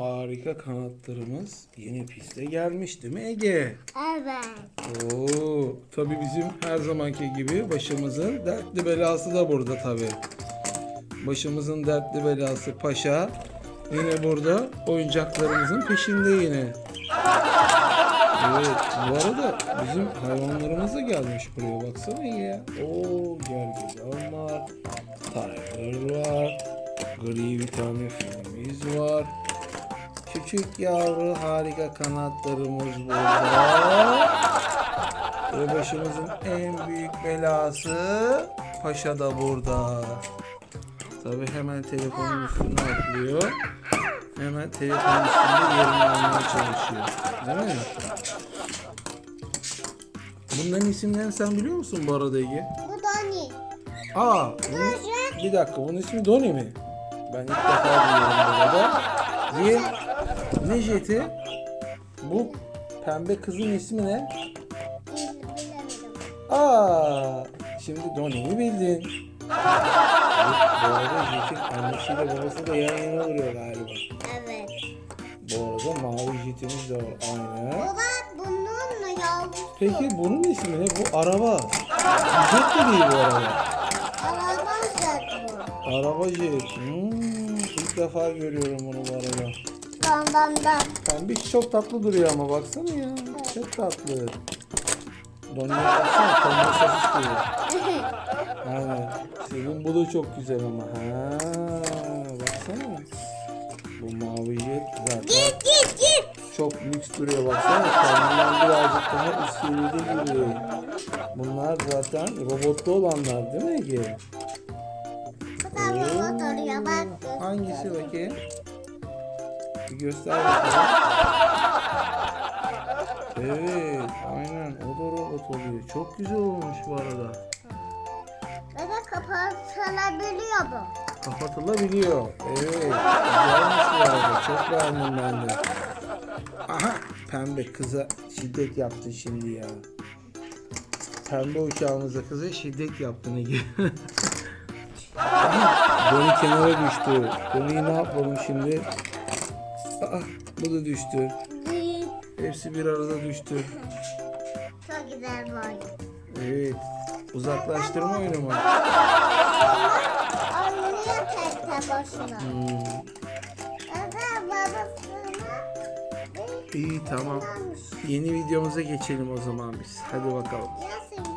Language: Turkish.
Harika kanatlarımız yeni piste gelmiş değil mi Ege? Evet. Oo, tabii bizim her zamanki gibi başımızın dertli belası da burada tabii. Başımızın dertli belası paşa yine burada oyuncaklarımızın peşinde yine. Evet, bu arada bizim hayvanlarımız da gelmiş buraya baksana ya. Oo, gergedan var, tiger var, gri bir tane filimiz var. Küçük yavru harika kanatlarımız burada. Ve başımızın en büyük belası Paşa da burada. Tabi hemen telefonun üstüne atlıyor. Hemen telefonun üstünde yerini almaya çalışıyor. Değil mi? Bunların isimlerini sen biliyor musun bu arada Ege? Bu Doni. Aa, bunun, bir dakika bunun ismi Doni mi? Ben ilk defa duyuyorum bu arada. Ne jeti? Bu pembe kızın ismi ne? Aa, şimdi Doni'yi bildin. Bu arada Jet'in annesiyle babası da yan yana duruyor galiba. Evet. Bu arada mavi Jet'imiz de var. Aynen. Bu da bunun yavrusu. Peki bunun ismi ne? Bu araba. Jet de değil bu araba. Alamazsak bu. Araba Jet. Hmm, ilk defa görüyorum bunu bu arada. Dandan da. Pembiş çok tatlı duruyor ama baksana ya. Çok tatlı. Doni'ye baksana. Tombul sosis gibi. Aynen. Senin bu da çok güzel ama. Ha, baksana. Bu mavi jet zaten Git git git. çok lüks duruyor baksana. Kendinden birazcık daha üst seviyede gibi. Bunlar zaten robotlu olanlar değil mi Ege? Da robot arıyor bak. Hangisi bakayım? Bir göster bakalım. Evet, aynen. O da robot oluyor. Çok güzel olmuş bu arada. Ve de kapatılabiliyor bu. Kapatılabiliyor. Evet. Güzelmiş bu arada. Çok beğendim ben de. Aha. Pembe kıza şiddet yaptın şimdi ya. Pembe uçağımıza kıza şiddet yaptın Ege. Aha, Doni kenara düştü. Doni'yi ne yapalım şimdi? Aa, bu da düştü. Hepsi bir arada düştü. Çok güzel bu oyun. Evet. Uzaklaştırma oyunu mu? Oynuyor tek tek başına. Hmm, de babasına iyi tamam. almış. Yeni videomuza geçelim o zaman biz. Hadi bakalım. Nasıl